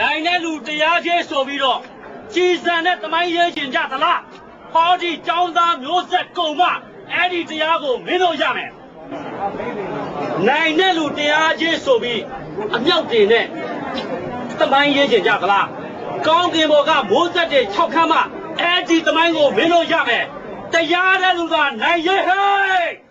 နိုင်တဲ့လူတရားချင်းဆိုပြီးတော့ကြည်စံတဲ့တမိုင်းရဲကျင်ကြသလားဟောဒီចောင်းသားမျိုးဆက်ကုံမအဲ့ဒီတရားကိုမင်းတို့ရမယ်နိုင်တဲ့လူတရားချင်းဆိုပြီးအမြောက်တင်နဲ့တမိုင်းရဲကျင်ကြသလားကောင်းကင်ဘော်ကမိုးဆက်တဲ့၆ခမ်းမအဲ့ဒီတမိုင်းကိုမင်းတို့ရမယ်တရားတဲ့လူကနိုင်ရဲဟဲ့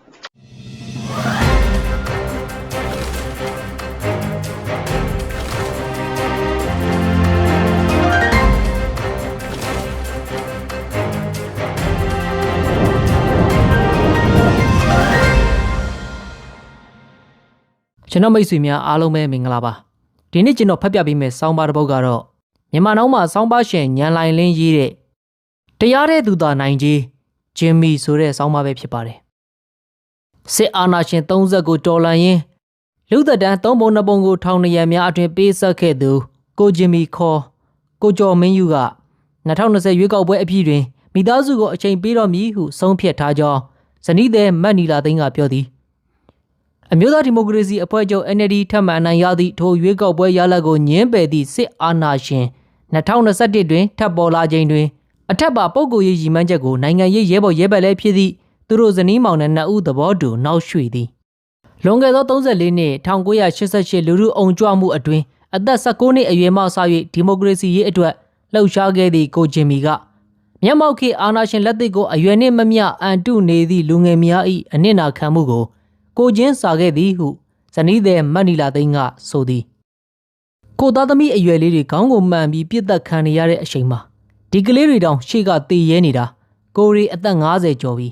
ကျွန်တော်မိတ်ဆွေများအားလုံးပဲမင်္ဂလာပါဒီနေ့ကျွန်တော်ဖတ်ပြပေးမယ့်ဆောင်းပါးတစ်ပုဒ်ကတော့မြန်မာနောင်မှာဆောင်းပါးရှင်ညံလိုင်လင်းရေးတဲ့တရားတဲ့သူသာနိုင်ကြီးဂျင်မီဆိုတဲ့ဆောင်းပါးပဲဖြစ်ပါတယ်စစ်အာဏာရှင်30ကိုတော်လှန်ရင်းလူသက်တန်း3ပုံ2ပုံကိုထောင်နေရများအတွင်ပေးဆက်ခဲ့သူကိုဂျင်မီခေါ်ကိုကျော်မင်းယူက2020ရွေးကောက်ပွဲအပြည့်တွင်မိသားစုကိုအချိန်ပေးတော်မည်ဟုဆုံးဖြတ်ထားကြောင်းဇနီးသည်မတ်နီလာသိန်းကပြောသည် အမျိုးသားဒီမိုကရေစီအဖွဲ့ချုပ် NLD ထပ်မံအနိုင်ရသည့်ထိုရွေးကောက်ပွဲရလဒ်ကိုညှင်းပယ်သည့်စစ်အာဏာရှင်2021တွင်ထပ်ပေါ်လာချိန်တွင်အထက်ပါပုဂ္ဂိုလ်ရေးရည်မှန်းချက်ကိုနိုင်ငံရေးရဲဘော်ရဲဘက်လည်းဖြစ်သည့်သူတို့ဇနီးမောင်နှံနှစ်ဦးသဘောတူနောက်ရွှေ့သည်လွန်ခဲ့သော34နှစ်1988လူထုအုံကြွမှုအတွင်းအသက်19နှစ်အရွယ်မှစ၍ဒီမိုကရေစီရေးအတွက်လှုပ်ရှားခဲ့သည့်ကိုဂျင်မီကမျက်မှောက်ခေတ်အာဏာရှင်လက်သစ်ကိုအရွယ်နှင့်မမျှအန်တုနေသည့်လူငယ်များ၏အနစ်နာခံမှုကို ကိုချင်းစာခဲ့သည်ဟုဇနီးသည်မတ်နီလာသိန်းကဆိုသည်ကိုသားသမီးအရွယ်လေးတွေခေါင်းကိုမှန်ပြီးပြစ်သက်ခံနေရတဲ့အချိန်မှာဒီကလေးတွေတောင်ရှေ့ကတေရဲနေတာကိုရီအသက်50ကျော်ပြီ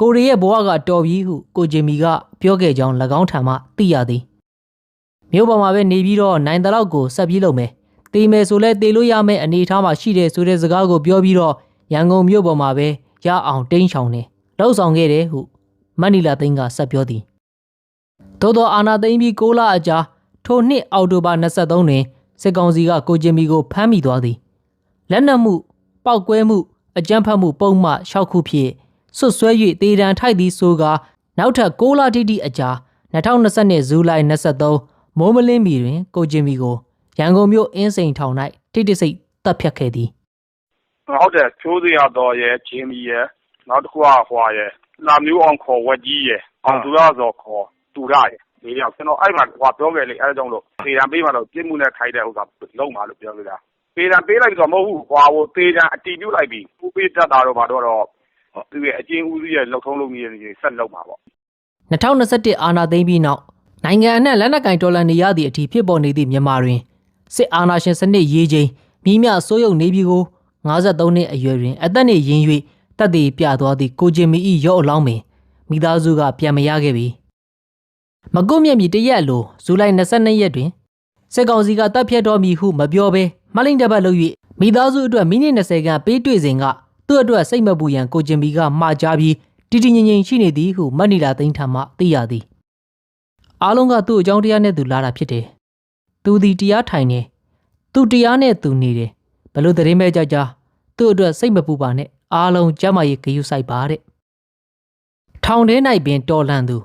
ကိုရီရဲ့ဘဝကတော်ပြီဟုကိုဂျင်မီကပြောခဲ့ကြောင်း၎င်းထံမှသိရသည်မြို့ပေါ်မှာပဲနေပြီးတော့နိုင်တလောက်ကိုဆက်ပြေးလုပ်မယ်တေးမယ်ဆိုလဲတေးလို့ရမယ်အနေအထားမှာရှိတယ်ဆိုတဲ့စကားကိုပြောပြီးတော့ရန်ကုန်မြို့ပေါ်မှာပဲရအောင်တင်းချောင်နေလောက်ဆောင်ခဲ့တယ်ဟုမတ်နီလာသိန်းကဆက်ပြောသည် သို့သောအာနာသိမ့်ပြီး6လအကြာထိုနှစ်အောက်တိုဘာ23တွင်စစ်ကောင်စီကကိုဂျင်မီကိုဖမ်းမိသွားသည်လက်နက်မှုပောက်ကွဲမှုအကြမ်းဖက်မှုပုံမှ6ခုဖြင့်ဆွတ်ဆွဲ၍တေတံထိုက်သည်ဆိုကာနောက်ထပ်6လတိတိအကြာ2020ဇူလိုင်23မိုးမလင်းမီတွင်ကိုဂျင်မီကိုရန်ကုန်မြို့အင်းစိန်ထောင်၌တိတိစိတ်တပ်ဖြတ်ခဲ့သည်ဟုတ်တယ်ချိုးစရာတော်ရဲ့ဂျင်းမီရဲ့နောက်တစ်ခုကဟွာရဲ့လာမျိုးအောင်ခေါ်ဝက်ကြီးရဲ့အောင်သူရစော်ခေါ် တူရရဲ့ဒီရောက် ကျွန်တော် အဲ့မှာဟွာပြောခဲ့လေ အဲ့ဒါကြောင့်လို့ပေတံပေးမှတော့ ပြစ်မှုနဲ့ခိုက်တဲ့ဥစ္စာ လုံးပါလို့ ပြောလို့လားပေတံပေးလိုက်တော့မဟုတ်ဘူးဟွာဟိုပေတံအတီးပြုတ်လိုက်ပြီ ဥပေးတတ်တာတော့ဘာတော့တော့ သူရဲ့အချင်းဦးစီးရဲ့လှုပ်ထုံးလုပ်နည်းတွေဆက်လုပ်မှာပေါ့2021အာဏာသိမ်းပြီးနောက် နိုင်ငံအနှံ့ လက်နက်ကင်ဒေါ်လာနေရသည့်အထိ ဖြစ်ပေါ်နေသည့် မြန်မာတွင် စစ်အာဏာရှင်စနစ်ရေးချင်းမိမြစိုးရုံနေပြီကို53နှစ်အရွယ်တွင် အသက်နှင့်ရင်း၍တပ်တည်ပြသွားသည့် ကိုဂျင်မီ၏ရော့အလောင်းပင် မိသားစုက ပြန်မရခဲ့ပြီ မကုတ်မြက်မြီတရက်လိုဇူလိုင်22ရက်တွင်စစ်ကောင်စီကတပ်ဖြတ်တော်မူဟုမပြောဘဲမလိန်တပတ်လုပ်၍မိသားစုအတွက်မိနစ်20ခန့်ပေးတွေ့စဉ်ကသူ့အတွက်စိတ်မပူရန်ကိုဂျင်မီကမှားကြားပြီးတီတီငင်ငင်ရှိနေသည်ဟုမတ်နီလာသိန်းထံမှသိရသည်အားလုံးကသူ့အကြောင်းတရားနဲ့သူလာတာဖြစ်တယ်။သူဒီတရားထိုင်နေ။သူတရားနဲ့သူနေတယ်။ဘလို့သတင်းပဲကြကြသူ့အတွက်စိတ်မပူပါနဲ့။အားလုံးကြမ်းမာရေးဂရုစိုက်ပါတဲ့။ထောင်ထဲ၌ပင်တော်လန့်သူ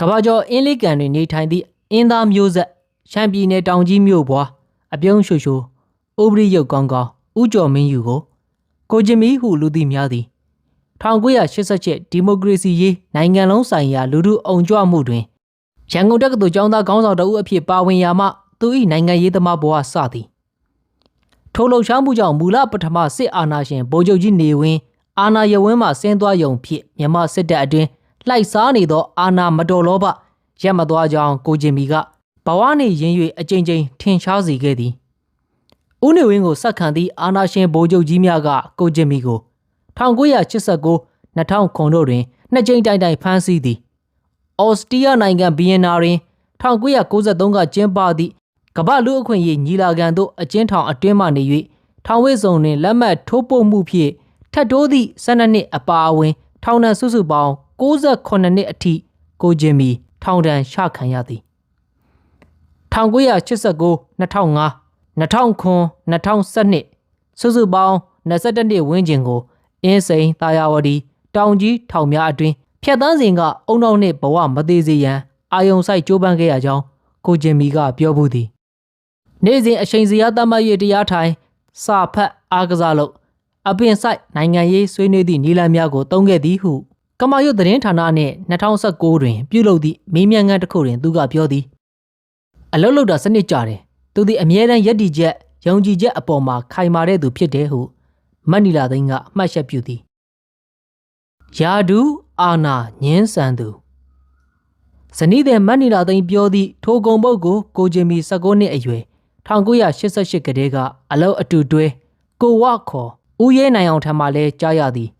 ကဘာကျော်အင်းလေးကန်တွင်နေထိုင်သည့်အင်းသားမျိုးဆက်ရှမ်းပြည်နယ်တောင်ကြီးမြို့ဘွားအပြုံးရှူရှူဥပရိယုတ်ကောင်းကောင်းဥကျော်မင်းယူကိုကိုဂျင်မီဟုလူသိများသည်1988ဒီမိုကရေစီရေးနိုင်ငံလုံးဆိုင်ရာလူထုအုံကြွမှုတွင်ရန်ကုန်တက္ကသိုလ်ကျောင်းသားခေါင်းဆောင်တဦးအဖြစ်ပါဝင်ရာမှသူ၏နိုင်ငံရေးသမားဘဝစသည်ထိုလှုပ်ရှားမှုကြောင့်မူလပထမစစ်အာဏာရှင်ဗိုလ်ချုပ်ကြီးနေဝင်းအာဏာရဝင်းမှဆင်းသွားယုံဖြစ်မြန်မာစစ်တပ်အတွင်း လှိုက်စားနေသောအာဏာမတော်လောဘရက်မသွားကြောင်းကိုဂျင်မီကဘဝနှင့်ရင်း၍အကြိမ်ကြိမ်ထင်ရှားစေခဲ့သည်ဦးနေဝင်းကိုစက္ခံသည့်အာဏာရှင်ဗိုလ်ချုပ်ကြီးများကကိုဂျင်မီကို1989 2000တို့တွင်နှစ်ကြိမ်တိုင်တိုင်ဖမ်းဆီးသည်။အော်စတြီးယားနိုင်ငံဗီယင်နာတွင်1993ကကျင်းပသည့်ကမ္ဘာလူအခွင့်အရေးညီလာခံသို့အကျဉ်းထောင်အတွင်းမှနေ၍ထောင်ဝိစုံတွင်လက်မှတ်ထိုးပို့မှုဖြင့်ထပ်တိုးသည့်12နှစ်အပါအဝင်ထောင်ဒဏ်စုစုပေါင်း 68နှစ်အထိကိုဂျင်မီထောင်ဒဏ်ချခံရသည်1989 2005 2009 2012စုစုပေါင်း22နှစ်ဝန်းကျင်ကိုအင်းစိန်တာယာဝတီတောင်ကြီးထောင်များအတွင်းဖြတ်တန်းစဉ်ကအုံနောက်နှင့်ဘဝမသေးစေရန်အာယုံဆိုင်ကြိုးပမ်းခဲ့ရကြောင်းကိုဂျင်မီကပြောဘူးသည်နေ့စဉ်အချိန်စရာသတ်မှတ်ရေးတရားထိုင်စာဖတ်အားကစားလုပ်အပင်ဆိုင်နိုင်ငံရေးဆွေးနွေးသည့်နီလန်များကိုတုံးခဲ့သည်ဟု ကမာရွတ်သတင်းဌာနနှင့်2019တွင် ပြုလုပ်သည့်မေးမြန်းခန်းတစ်ခုတွင်သူကပြောသည်အလုတ်လုတ်တာစနစ်ကြတယ်သူသည်အမြဲတမ်းယက်တီချက်ယုံကြည်ချက်အပေါ်မှာခိုင်မာတဲ့သူဖြစ်တယ်ဟုမတ်နီလာသိန်းကမှတ်ချက်ပြုသည်ယာဒူအာနာညင်းဆန်သူဇနီးတဲ့မတ်နီလာသိန်းပြောသည့်ထိုကုံပုတ်ကိုကိုဂျင်မီ19နှစ်အရွယ်1988ကတည်းကအလောက်အတူတွဲကိုဝခေါ်ဦးရဲနိုင်အောင်ထံမှလည်းကြားရသည်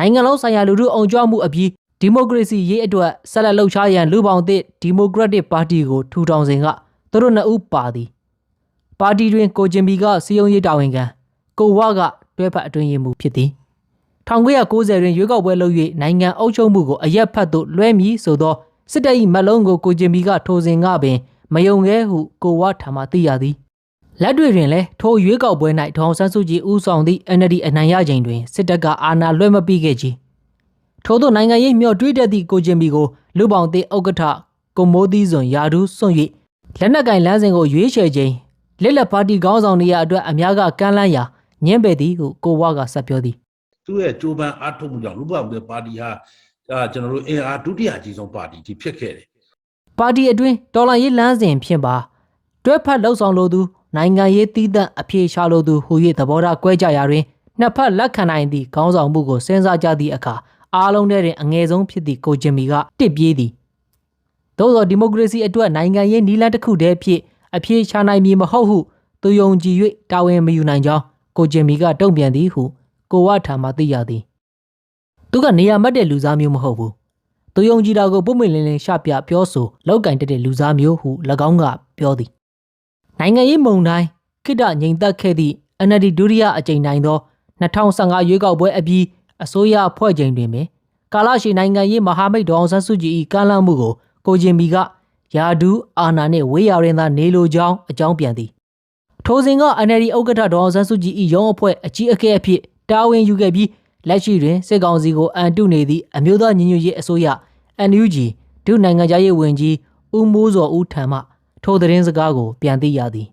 နိုင်ငံလုံးဆိုင်ရာလူထုအုံကြွမှုအပြီးဒီမိုကရေစီရေးအတွက်ဆက်လက်လှုပ်ရှားရန်လူပေါင်းသည့်ဒီမိုကရက်တစ်ပါတီကိုထူထောင်စဉ်ကသူတို့နှစ်ဦးပါသည်ပါတီတွင်ကိုဂျင်ဘီကစီယုံရေးတာဝန်ခံကိုဝကတွဲဖက်အတွင်းရေးမှူးဖြစ်သည်1990တွင်ရွေးကောက်ပွဲလုပ်၍နိုင်ငံအုပ်ချုပ်မှုကိုအရက်ဖတ်သို့လွှဲမည်ဆိုသောစစ်တပ်၏မက်လုံးကိုကိုဂျင်ဘီကထိုစဉ်ကပင်မယုံခဲဟုကိုဝထံမှသိရသည် လက်တွေတွင်လည်းထိုရွေးကောက်ပွဲ၌ဒေါအောင်ဆန်းစုကြည်ဦးဆောင်သည့် NLD အနိုင်ရချိန်တွင်စစ်တပ်ကအာဏာလွှဲမပြီးခဲ့ကြီးထို့သောနိုင်ငံရေးမျှော်တွေးတတ်သည့်ကိုကျင်ဘီကိုလူပောင်သည့်ဥက္ကဋ္ဌကိုမိုးသီးစွန်ယာဒူးစွန့်၍လက်နက်ကင်လမ်းစဉ်ကိုရွေးချယ်ခြင်းလက်လက်ပါတီခေါင်းဆောင်နေရအတွက်အများကကမ်းလှမ်းရာညှင်းပယ်သည်ဟုကိုဝါကဆက်ပြောသည်သူ့ရဲ့ကြိုးပမ်းအားထုတ်မှုကြောင့်လူ့ဘောင်တဲ့ပါတီဟာအာကျွန်တော်တို့အင်အားဒုတိယအကြီးဆုံးပါတီကြီးဖြစ်ခဲ့တယ်ပါတီအတွင်းတော်လှန်ရေးလမ်းစဉ်ဖြင့်ပါတွဲဖက်လှုပ်ဆောင်လိုသူ နိုင်ငံရေးတည်တံ့အပြေရှားလိုသူဟူ၍သဘောထားကွဲကြရာတွင်နှစ်ဖက်လက်ခံနိုင်သည့်ခေါင်းဆောင်မှုကိုစဉ်းစားကြသည့်အခါအားလုံးထဲတွင်အငယ်ဆုံးဖြစ်သည့်ကိုဂျင်မီကတစ်ပြေးသည်သို့သောဒီမိုကရေစီအတွက်နိုင်ငံရေးနည်းလမ်းတစ်ခုတည်းဖြစ်အပြေရှားနိုင်မည်မဟုတ်ဟုသူယုံကြည်၍တာဝန်မယူနိုင်ကြောင်းကိုဂျင်မီကတုံ့ပြန်သည်ဟုကိုဝထံမှသိရသည်သူကနေရာမတ်တဲ့လူစားမျိုးမဟုတ်ဘူးသူယုံကြည်တာကိုပုံမလင်းလင်းရှပြပြောဆိုလောက်ကင်တက်တဲ့လူစားမျိုးဟု၎င်းကပြောသည် နိုင်ငံရေးမုံတိုင်းခိတ္တငြိမ်သက်ခဲ့သည့် NLD ဒုတိယအကြိမ်နိုင်သော2015ရွေးကောက်ပွဲအပြီးအစိုးရအဖွဲ့ချိန်တွင်ပင်ကာလရှည်နိုင်ငံရေးမဟာမိတ်ဒေါအောင်ဆန်းစုကြည်၏ကမ်းလှမ်းမှုကိုကိုဂျင်ဘီကယာဒူးအာနာနှင့်ဝေးရရင်သာနေလိုကြောင်းအကြောင်းပြန်သည်ထိုစဉ်က NLD ဥက္ကဋ္ဌဒေါအောင်ဆန်းစုကြည်၏ရုံးအဖွဲ့အကြီးအကဲအဖြစ်တာဝန်ယူခဲ့ပြီးလက်ရှိတွင်စစ်ကောင်စီကိုအန်တုနေသည့်အမျိုးသားညီညွတ်ရေးအစိုးရ NUG ဒုနိုင်ငံသားရေးဝန်ကြီးဦးမိုးစောဦးထံမှ ထိုသတင်းစကားကိုပြန်သိရသည်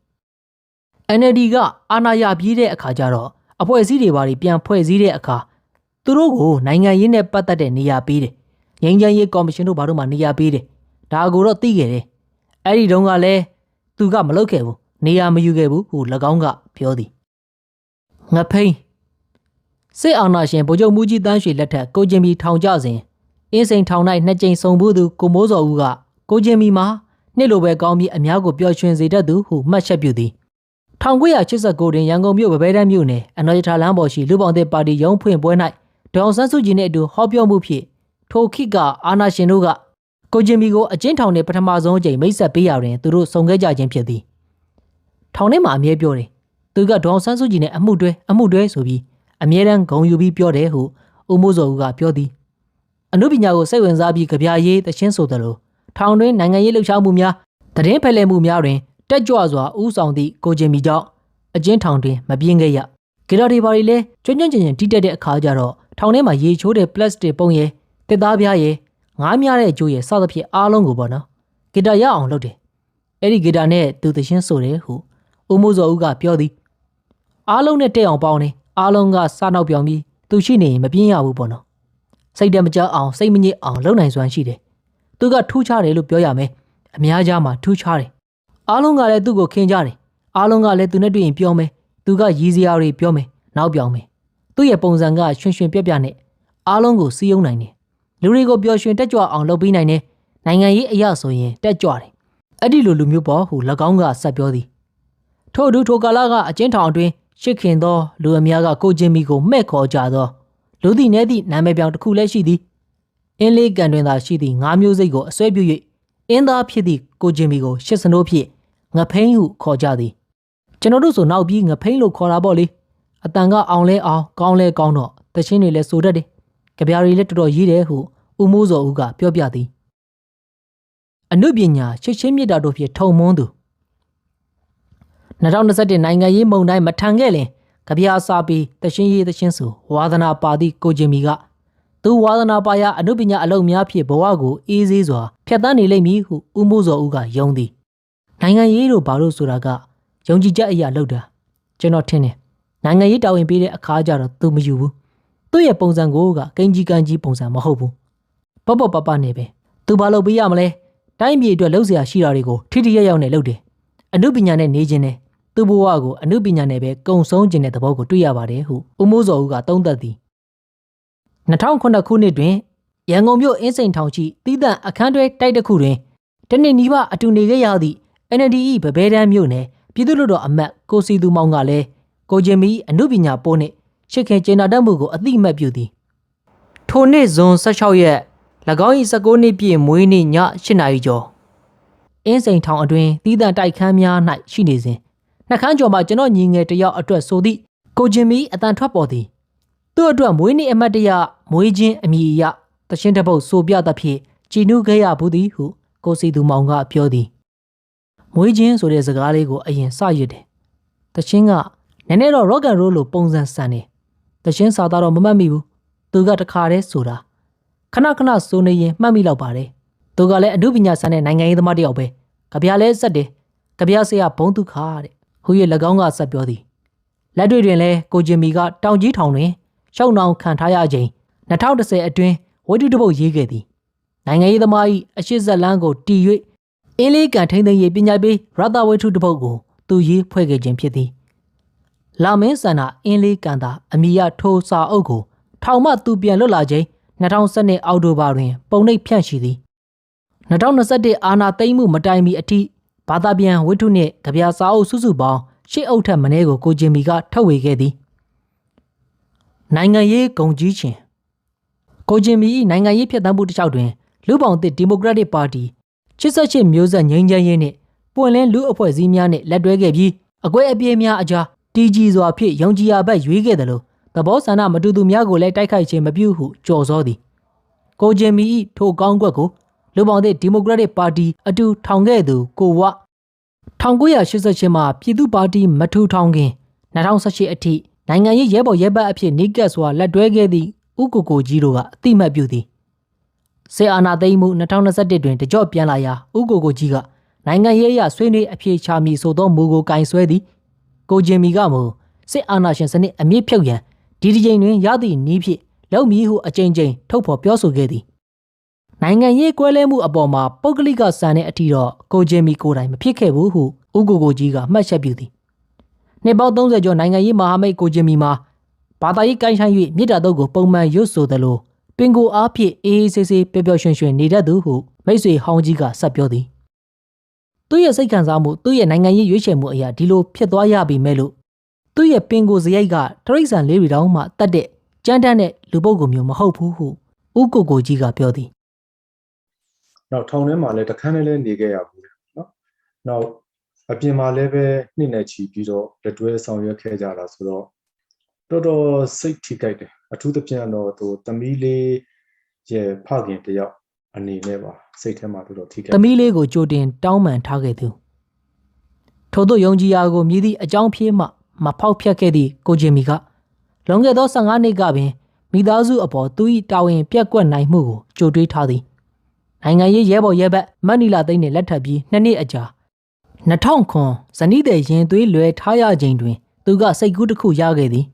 NLD ကအာဏာရပြီးတဲ့အခါကျတော့အဖွဲ့အစည်းတွေဘာတွေပြန်ဖွဲ့စည်းတဲ့အခါသူတို့ကိုနိုင်ငံရေးနဲ့ပတ်သက်တဲ့နေရာပေးတယ်။ငြိမ်းချမ်းရေးကော်မရှင်တို့ဘာတို့မှနေရာပေးတယ်။ဒါကိုတော့သိခဲ့တယ်။အဲ့ဒီတုန်းကလည်းသူကမလုပ်ခဲ့ဘူး။နေရာမယူခဲ့ဘူးဟု၎င်းကပြောသည်။ငဖိန်စစ်အာဏာရှင်ဗိုလ်ချုပ်မူကြီးတန်းရွှေလက်ထက်ကိုကျင်ဘီထောင်ကြစဉ်အင်းစိန်ထောင်၌နှစ်ကြိမ်ဆုံဘူးသူကိုမိုးစော်ဦးကကိုကျင်ဘီမှာ နှစ်လိုပဲကောင်းပြီးအများကိုပျော်ရွှင်စေတတ်သူဟုမှတ်ချက်ပြုသည်1989တွင်ရန်ကုန်မြို့ဗပဲတန်းမြို့နယ်အနော်ရထာလမ်းပေါ်ရှိလူပောင်တဲ့ပါတီရုံးဖွင့်ပွဲ၌ဒေါအောင်ဆန်းစုကြည်နှင့်အတူဟောပြောမှုဖြင့်ထိုခိကအာနာရှင်တို့ကကိုကျင်ဘီကိုအကျဉ်းထောင်နှင့်ပထမဆုံးအကြိမ်မိတ်ဆက်ပေးရတွင်သူတို့ဆုံခဲ့ကြခြင်းဖြစ်သည်ထောင်ထဲမှာအမြဲပြောတယ်သူကဒေါအောင်ဆန်းစုကြည်နဲ့အမှုတွဲအမှုတွဲဆိုပြီးအမြဲတမ်းဂုံယူပြီးပြောတယ်ဟုဦးမိုးစောဦးကပြောသည်အနုပညာကိုစိတ်ဝင်စားပြီးကြပြရေးတခြင်းဆိုသလို ထောင်တွင်နိုင်ငံရေးလှုပ်ရှားမှုများတည်င်းဖက်လှယ်မှုများတွင်တက်ကြွစွာဥဆောင်သည့်ကိုဂျင်မီကြောင့်အကျဉ်းထောင်တွင်မပြင်းခဲ့ရဂီတာဒီဘာတွေလည်းကျွမ်းကျွမ်းကျင်ကျင်တီးတက်တဲ့အခါကျတော့ထောင်ထဲမှာရေချိုးတဲ့ပလတ်စတစ်ပုံရယ်တစ်သားပြားရယ်ငားများတဲ့အကျိုးရယ်စသဖြင့်အားလုံးကိုပေါ့နော်ဂီတာရအောင်လုပ်တယ်အဲ့ဒီဂီတာနဲ့သူတခြင်းဆိုတယ်ဟုဦးမိုးစောဦးကပြောသည်အားလုံးနဲ့တဲ့အောင်ပေါင်းနေအားလုံးကစားနောက်ပြောင်ပြီးသူရှိနေရင်မပြင်းရဘူးပေါ့နော်စိတ်တမကြအောင်စိတ်မညစ်အောင်လုပ်နိုင်စွမ်းရှိတယ်။ သူကထူးခြားတယ်လို့ပြောရမယ်။အများကြားမှာထူးခြားတယ်။အားလုံးကလည်းသူ့ကိုခင်ကြတယ်။အားလုံးကလည်းသူနဲ့တွေ့ရင်ပြောမယ်။သူကရည်စရာတွေပြောမယ်။နောက်ပြောင်းမယ်။သူ့ရဲ့ပုံစံကရွှင်ရွှင်ပြက်ပြက်နဲ့အားလုံးကိုစီးယုံနိုင်တယ်။လူတွေကိုပျော်ရွှင်တက်ကြွအောင်လုပ်ပေးနိုင်တယ်။နိုင်ငံရေးအရာဆိုရင်တက်ကြွတယ်။အဲ့ဒီလိုလူမျိုးပေါ်ဟူ၎င်းကဆက်ပြောသည်။ထို့အတူထိုကာလကအကျဉ်းထောင်အတွင်းရှစ်ခင်သောလူအများကကိုချင်းမီကိုမှဲ့ခေါ်ကြသောလူသည်နဲသည့်နာမည်ပြောင်တစ်ခုလည်းရှိသည် အင်းလေးကန်တွင်သာရှိသည့်ငါးမျိုးစိတ်ကိုအစွဲပြု၍အင်းသားဖြစ်သည့်ကိုဂျင်မီကိုရှစ်စနိုးဖြင့်ငဖိန်းဟုခေါ်ကြသည်ကျွန်တော်တို့ဆိုနောက်ပြီးငဖိန်းလို့ခေါ်တာပေါ့လေအတန်ကအောင်လဲအောင်ကောင်းလဲကောင်းတော့တချင်းတွေလည်းဆိုတတ်တယ်ကြပြားတွေလည်းတော်တော်ရေးတယ်ဟုဦးမိုးစောဦးကပြောပြသည်အနုပညာချစ်ချင်းမြတ်တာတို့ဖြင့်ထုံမွန်းသူ2021နိုင်ငံရေးမုံတိုင်းမထန်ခဲ့လင်ကြပြားစားပြီးတချင်းရေးတချင်းဆိုဝါသနာပါသည့်ကိုဂျင်မီက သူဝါသနာပါရအနုပညာအလုံများဖြင့်ဘဝကိုအေးစေးစွာဖျက်ဆီးနေလိမ့်မည်ဟုဦးမိုးစောဦးကယုံသည်နိုင်ငံရေးတို့ဘာလို့ဆိုတာကယုံကြည်ချက်အရာလောက်တာကျွန်တော်ထင်တယ်နိုင်ငံရေးတာဝန်ပေးတဲ့အခါကျတော့သူမယူဘူးသူ့ရဲ့ပုံစံကိုကကင်ကြီးကန်ကြီးပုံစံမဟုတ်ဘူးပပပပနေပဲသူဘာလုပ်ပေးရမလဲတိုင်းပြည်အတွက်လှုပ်ရှားရှိတာတွေကိုထိထိရောက်ရောက်နဲ့လုပ်တယ်အနုပညာနဲ့နေခြင်းနဲ့သူ့ဘဝကိုအနုပညာနဲ့ပဲကုံဆုံးခြင်းတဲ့သဘောကိုတွေ့ရပါတယ်ဟုဦးမိုးစောဦးကသုံးသပ်သည် 2009ခုနှစ်တွင်ရန်ကုန်မြို့အင်းစိန်ထောင်ရှိတီးသန့်အခန်းတွဲတိုက်တစ်ခုတွင်တနစ်နီးပါအတူနေခဲ့ရသည့် NLD ၏ဗဘဲတန်းမြို့နယ်ပြည်သူ့လွှတ်တော်အမတ်ကိုစီသူမောင်ကလည်းကိုဂျင်မီအမှုပညာပိုးနှင့်ရှစ်ခင်ကျင်းနာတတ်မှုကိုအတိအမှတ်ပြုသည်ထိုနှစ်ဇွန်16ရက်၎င်း၏19နှစ်ပြည့်မွေးနေ့ည8နာရီကျော်အင်းစိန်ထောင်အတွင်းတီးသန့်တိုက်ခန်းများ၌ရှိနေစဉ်နှခမ်းကျော်မှကျွန်တော်ညီငယ်တစ်ယောက်အတွက်ဆိုသည့်ကိုဂျင်မီအတန်ထွက်ပေါ်သည် သူ့အတွက်မွေးနေ့အမတ်တရမွေးခြင်းအမည်အရတရှင်းတစ်ပုတ်ဆိုပြသဖြင့်ကြည်နူးခဲ့ရဘူးသည်ဟုကိုစီသူမောင်ကပြောသည်မွေးခြင်းဆိုတဲ့စကားလေးကိုအရင်စရစ်တယ်။တချင်းကနည်းနည်းတော့ rock and roll လို့ပုံစံဆန်တယ်။တချင်းစာသားတော့မမှတ်မိဘူး။သူကတခါတည်းဆိုတာခဏခဏစိုးနေရင်မှတ်မိတော့ပါတယ်။သူကလည်းအမှုပညာဆန်တဲ့နိုင်ငံရေးသမားတစ်ယောက်ပဲ။ကြပြလဲစက်တယ်။ကြပြဆရာဘုံဒုက္ခတဲ့။ဟူရဲ့၎င်းကဆက်ပြောသည်။လက်တွေ့တွင်လဲကိုဂျင်မီကတောင်ကြီးထောင်တွင် ရှောက်နှောင်ခံထားရခြင်း2010အတွင်းဝိတုတပုတ်ရေးခဲ့သည်။နိုင်ငံရေးသမား၏အရှိတ်ဆက်လန်းကိုတီ၍အင်းလေးကန်ထိန်သိမ်းရေးပညာပေးရသဝိထုတစ်ပုတ်ကိုသူရေးဖွဲ့ခဲ့ခြင်းဖြစ်သည်လာမင်းစန္ဒအင်းလေးကန်သာအမိရထိုးစာအုပ်ကို ထောင်မှသူပြန်လွတ်လာခြင်း2012အောက်တိုဘာတွင် ပုံနှိပ်ဖြန့်ရှိသည်2021အာနာသိမ့်မှုမတိုင်မီအထိဘာသာပြန်ဝိထုနှင့်ကြပြစာအုပ်စုစုပေါင်းရှစ်အုပ်ထက်မနည်းကိုကိုဂျင်မီကထုတ်ဝေခဲ့သည် နိုင်ငံရေးဂုံကြီးချင်းကိုဂျင်မီ၏နိုင်ငံရေးဖြစ်တမ်းမှုတစ်လျှောက်တွင်လူပောင်သစ်ဒီမိုကရက်တစ်ပါတီ88မျိုးဆက်ငြိမ်းချမ်းရေးနှင့်ပွင့်လင်းလူအဖွဲ့အစည်းများနှင့်လက်တွဲခဲ့ပြီးအကွဲအပြဲများအကြားတီကြီးစွာဖြင့်ယုံကြည်ရာဘက်ရွေးခဲ့တယ်လို့သဘောဆန္ဒမတူသူများကိုလည်းတိုက်ခိုက်ခြင်းမပြုဟုကြော်စောသည်ကိုဂျင်မီ၏ထိုကောင်းကွက်ကိုလူပောင်သစ်ဒီမိုကရက်တစ်ပါတီအတူထောင်ခဲ့သူကိုဝ1988မှာပြည်သူ့ပါတီမထူထောင်ခင်2018အထိ နိုင်ငံရေးရဲဘော်ရဲဘက်အဖြစ်နေကက်စွာလက်တွဲခဲ့သည့်ဥကိုကိုကြီးတို့ကအတိမတ်ပြုသည်စေအာနာသိမ့်မှု2021တွင်တကြော့ပြန်လာရာဥကိုကိုကြီးကနိုင်ငံရေးအရဆွေးနွေးအပြေချမည်ဆိုသောမူကိုကင်ဆွဲသည်ကိုဂျင်မီကမူစစ်အာဏာရှင်စနစ်အမြင့်ဖြုတ်ရန်ဒီဒီချိန်တွင်ရသည့်နည်းဖြင့်လုံမည်ဟုအကြိမ်ကြိမ်ထုတ်ဖော်ပြောဆိုခဲ့သည်နိုင်ငံရေးကွဲလဲမှုအပေါ်မှာပုဂ္ဂလိကစံတဲ့အထီတော့ကိုဂျင်မီကိုယ်တိုင်မဖြစ်ခဲ့ဘူးဟုဥကိုကိုကြီးကမှတ်ချက်ပြုသည် နှစ်ပေါင်း30ကျော်နိုင်ငံရေးမဟာမိတ်ကိုဂျင်မီမှာဘာသာရေးကိုင်းဆိုင်၍မြစ်တာတော့ကိုပုံမှန်ရွတ်ဆိုသလိုပင်ကိုအားဖြင့်အေးအေးဆေးဆေးပျော်ပျော်ရွှင်ရွှင်နေတတ်သူဟုမိတ်ဆွေဟောင်းကြီးကဆက်ပြောသည်သူ့ရဲ့စိတ်ခံစားမှုသူ့ရဲ့နိုင်ငံရေးရွေးချယ်မှုအရာဒီလိုဖြစ်သွားရပြီမဲ့လို့သူ့ရဲ့ပင်ကိုစရိုက်ကတရိษံလေးတွေတောင်မှတတ်တဲ့ကြမ်းတမ်းတဲ့လူပုဂ္ဂိုလ်မျိုးမဟုတ်ဘူးဟုဥကိုကိုကြီးကပြောသည်နောက်ထောင်ထဲမှာလည်းတခန်းထဲလည်းနေခဲ့ရဘူးလေနော်နောက် အပြင်မှာလည်းပဲနှစ်နဲ့ချီပြီးတော့လက်တွဲဆောင်ရွက်ခဲ့ကြတာဆိုတော့တော်တော်စိတ်ထိကြိုက်တယ်အထူးသဖြင့်တော့သူသမီးလေးရဲ့ဖခင်တယောက်အနေနဲ့ပါစိတ်ထဲမှာတော်တော်ထိကြိုက်သမီးလေးကိုကြိုတင်တောင်းပန်ထားခဲ့သူထို့သောယုံကြည်ရာကိုမြည်သည့်အကြောင်းဖြေမှမဖောက်ဖျက်ခဲ့သည့်ကိုဂျင်မီကလွန်ခဲ့သော15နှစ်ကပင်မိသားစုအပေါ်သူ၏တာဝန်ပြက်ကွက်နိုင်မှုကိုကြိုတွေးထားသည်နိုင်ငံရေးရဲဘော်ရဲဘက်မတ်နီလာသိန်းနှင့်လက်ထပ်ပြီးနှစ်နှစ်အကြာ 2000ခွန်ဇနီးတဲ့ရင်သွေးလွယ်ထားရခြင်းတွင် သူကစိတ်ကူးတစ်ခုရခဲ့သည်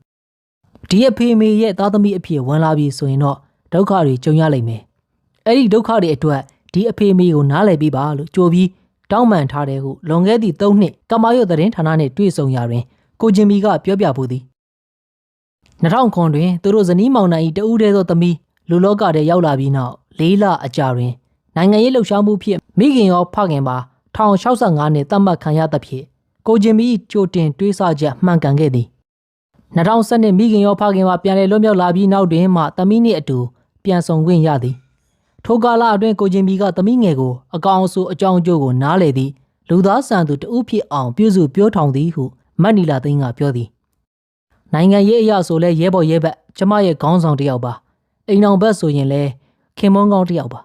ဒီအဖေမေရဲ့သားသမီးအဖြစ်ဝင်လာပြီဆိုရင်တော့ဒုက္ခတွေကြုံရလိမ့်မယ်အဲ့ဒီဒုက္ခတွေအတွက်ဒီအဖေမေကိုနားလည်ပေးပါလို့ကြိုပြီးတောင်းပန်ထားတယ်ဟုလွန်ခဲ့သည့်၃နှစ်ကမာရွတ်သတင်းဌာနနှင့်တွေ့ဆုံရာတွင်ကိုဂျင်မီကပြောပြပူသည်2000ခွန်တွင်သူတို့ဇနီးမောင်နှံ၏တဦးတည်းသောသမီးလူလောကထဲရောက်လာပြီးနောက်လေးလအကြာတွင်နိုင်ငံရေးလှုပ်ရှားမှုဖြင့်မိခင်ရောဖခင်ပါ 1065နှစ်သတ်မှတ်ခံရသဖြင့်ကိုဂျင်မီ၏ကြိုတင်တွေးဆချက်မှန်ကန်ခဲ့သည်2012မိခင်ရောဖခင်ပါပြန်လည်လွတ်မြောက်လာပြီးနောက်တွင်မှသမီးနှင့်အတူပြန်ဆောင်ခွင့်ရသည်ထိုကာလအတွင်းကိုဂျင်မီကသမီးငယ်ကိုအကောင်အဆိုးအကြောင်းအကျိုးကိုနားလေသည်လူသားဆန်သူတဦးဖြစ်အောင်ပြုစုပြောထောင်သည်ဟုမတ်နီလာသိန်းကပြောသည်နိုင်ငံရေးအရာဆိုလဲရဲဘော်ရဲဘက်ကျမရဲ့ခေါင်းဆောင်တစ်ယောက်ပါအိမ်အောင်ဘက်ဆိုရင်လဲခင်မွန်းကောင်းတစ်ယောက်ပါ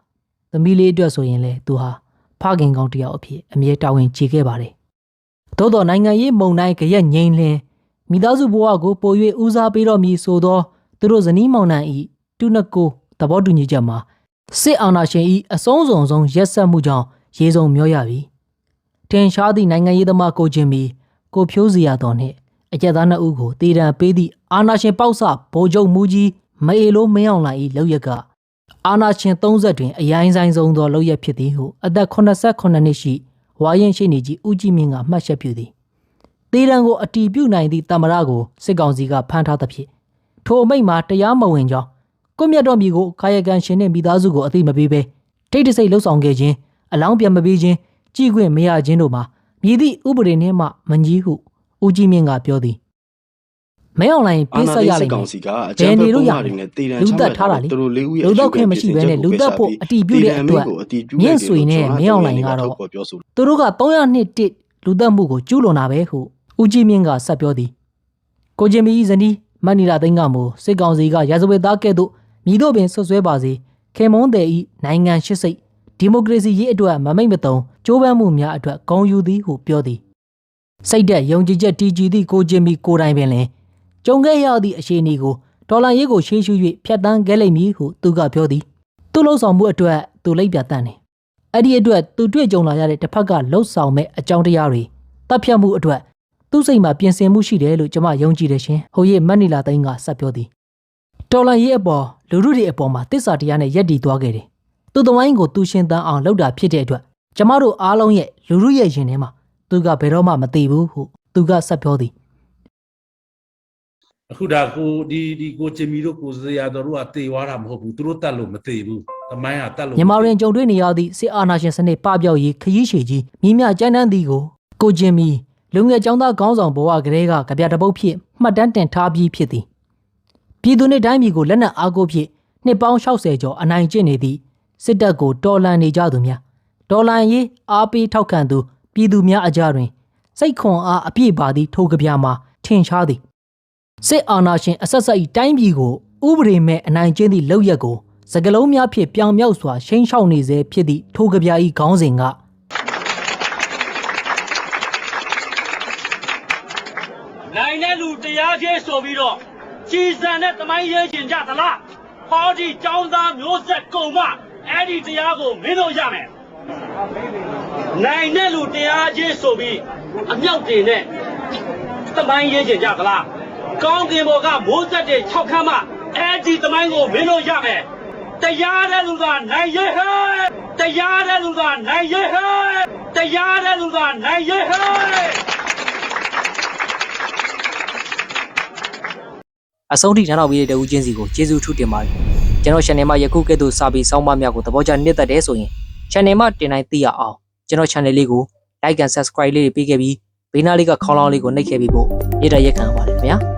သမီးလေးအတွက်ဆိုရင်လဲသူဟာ ဖခင်ကောင်းတစ်ယောက်အဖြစ်အမြဲတာဝန်ကျေခဲ့ပါတယ်သို့တော်နိုင်ငံရေးမုံတိုင်းကြရက်ငိမ့်လင်းမိသားစုဘဝကိုပို၍ဦးစားပေးတော်မူဆိုသောသူတို့ဇနီးမောင်နှံဤတူနကိုသဘောတူညီချက်မှာစစ်အာဏာရှင်ဤအဆုံးစုံဆုံးရက်ဆက်မှုကြောင့်ရေစုံမျောရပြီထင်ရှားသည့်နိုင်ငံရေးသမားကိုချင်းမီကိုဖြိုးစီရတော်နှင့်အကြက်သားနှစ်ဦးကိုတေတံပေးသည့်အာနာရှင်ပေါက်ဆဗိုလ်ချုပ်မူကြီးမအေလိုမင်းအောင်လှိုင်၏လောက်ရက်က အာနာရှင်30တွင်အရိုင်းဆိုင်ဆုံးသောလောက်ရက်ဖြစ်သည်ဟုအသက်89နှစ်ရှိဝါရင်ရှိနေကြီးဦးကြီးမြင့်ကမှတ်ချက်ပြုသည်တေတံကိုအတီးပြုတ်နိုင်သည့်တမရကိုစစ်ကောင်စီကဖမ်းထားသဖြင့်ထိုအမိန့်မှာတရားမဝင်ကြောင်းကွမြတ်တော်မြေကိုကာယကံရှင်နှင့်မိသားစုကိုအသိမပေးဘဲထိတ်တဆိတ်လှုပ်ဆောင်ခဲ့ခြင်းအလောင်းပြန်မပေးခြင်းကြည်ခွင့်မရခြင်းတို့မှာမြည်သည့်ဥပဒေနှင့်မှမကြီးဟုဦးကြီးမြင့်ကပြောသည် မဲအွန်လိုင်းအာပေးနာဆက်သိရစလိမ့်မကောင်ယ်စီကအကြံပေးပုံမှန်တွေနဲ့တည်တံချမှတ်ထားတာသူတို့လေးဦးရဲ့လူတော့ခွင့်မရှိဘဲနဲ့လူသက်ဖို့အတီးပြုတ်တဲ့အတွက်မြင့်ဆွေနဲ့မင်းအောင်လိုင်ကတော့ပြောဆိုသူတို့က300နှစ်တစ်လူသက်မှုကိုကျူးလွန်တာပဲဟုဦးကြီးမြင့်ကဆက်ပြောသည်ကိုချင်းမီဇနီးမနီလာသိန်းကမို့စစ်ကောင်စီကရာဇဝတ်သားကဲ့သို့မြည်တော့ပင်ဆွဆွဲပါစေခေမွန်းတဲ့ဤနိုင်ငံရှိစိတ်ဒီမိုကရေစီရေးအတွက်မမိတ်မတုံကြိုးပမ်းမှုများအတွက်ဂုဏ်ယူသည်ဟုပြောသည်စိတ်သက်ယုံကြည်ချက်တည်ကြည်သည့်ကိုချင်းမီကိုယ်တိုင်ပင်လင် ကြုံခဲ့ရသည့်အခြေအနေကိုဒေါ်လာရေးကိုရှေးရှု၍ဖျက်ဆီးခဲ့လိမ့်မည်ဟုသူကပြောသည်သူ့လှုပ်ဆောင်မှုအတွက်သူလိပ်ပြတတ်နေအဲ့ဒီအတွက်သူတွေ့ကြုံလာရတဲ့တစ်ဖက်ကလှုပ်ဆောင်မဲ့အကြောင်းတရားတွေတပ်ဖြတ်မှုအတွက်သူ့စိတ်မှာပြင်ဆင်မှုရှိတယ်လို့ကျွန်မယုံကြည်တယ်ရှင်။ဟိုရဲ့မက်နီလာသိန်းကဆက်ပြောသည်။တော်လန်ရေးအပေါ်လူလူတွေအပေါ်မှာတစ္ဆာတရားနဲ့ယက်တည်သွားခဲ့တယ်။သူ့သမိုင်းကိုသူရှင်သန်အောင်လုပ်တာဖြစ်တဲ့အတွက်ကျမတို့အားလုံးရဲ့လူလူရဲ့ရင်ထဲမှာသူကဘယ်တော့မှမသိဘူးဟုသူကဆက်ပြောသည် အခုဒါကိုဒီဒီကိုချင်မီတို့ကိုစရာတော်တို့ကတေသွားတာမဟုတ်ဘူးသူတို့တတ်လို့မတေဘူးသမိုင်းကတတ်လို့မြန်မာရင်ကြုံတွေ့နေရသည့်စစ်အာဏာရှင်စနစ်ပပျောက်ရေးခရီးရှည်ကြီးမိမြကျန်းတန်းသည်ကိုကိုကျင်မီလူငယ်ចောင်းသားခေါင်းဆောင်ဘဝကလေးကကြပြတပုတ်ဖြစ်မှတ်တမ်းတင်ထားပြီးဖြစ်သည်ပြည်သူနှင့်တိုင်းပြည်ကိုလက်နက်အားကိုးဖြင့်နှစ်ပေါင်း60ကျော်အနိုင်ကျင့်နေသည့်စစ်တပ်ကိုတော်လှန်နေကြသူများတော်လှန်ရေးအားပေးထောက်ခံသူပြည်သူများအကြတွင်စိတ်ခွန်အားအပြည့်ပါသည့်ထိုကဗျာမှာထင်ရှားသည် စစ်အာဏာရှင်အဆက်ဆက်၏တိုင်းပြည်ကိုဥပဒေမဲ့အနိုင်ကျင့်သည့်လောက်ရက်ကိုစကလုံးများဖြင့်ပြောင်မြောက်စွာရှိန်လျှောက်နေစေဖြစ်သည့်ထိုကဗျာဤခေါင်းစဉ်ကနိုင်တဲ့လူတရားချင်းဆိုပြီးတော့ကြည်စံတဲ့တမိုင်းရဲကျင်ကြသလားဟောဒီចောင်းသားမျိုးဆက်ကုံမအဲ့ဒီတရားကိုမင်းတို့ရမယ်နိုင်တဲ့လူတရားချင်းဆိုပြီးအမြောက်တင်တဲ့တမိုင်းရဲကျင်ကြသလား ကောင်းကင်ဘော်ကမိုးဆက်တဲ့၆ခမ်းမအဲ့ဒီတမိုင်းကိုမင်းတို့ရမယ်တရားတဲ့လူကနိုင်ရဲဟဲ့တရားတဲ့လူကနိုင်ရဲဟဲ့တရားတဲ့လူကနိုင်ရဲဟဲ့အဆုံးထိထမ်းတော်ပြီးတဲ့ဦးချင်းစီကိုကျေးဇူးထူးတင်ပါတယ်ကျွန်တော် channel မှာယခုကဲ့သို့စာပေစောင်းပါများကိုသဘောကျနှစ်သက်တယ်ဆိုရင် channel မှာတင်တိုင်းသိရအောင်ကျွန်တော် channel လေးကို like and subscribe လေးတွေပေးခဲ့ပြီးဘေးနားလေးကခေါင်းလောင်းလေးကိုနှိပ်ခဲ့ပြီးဖို့ရတဲ့ရက်ခံပါတယ်ခင်ဗျာ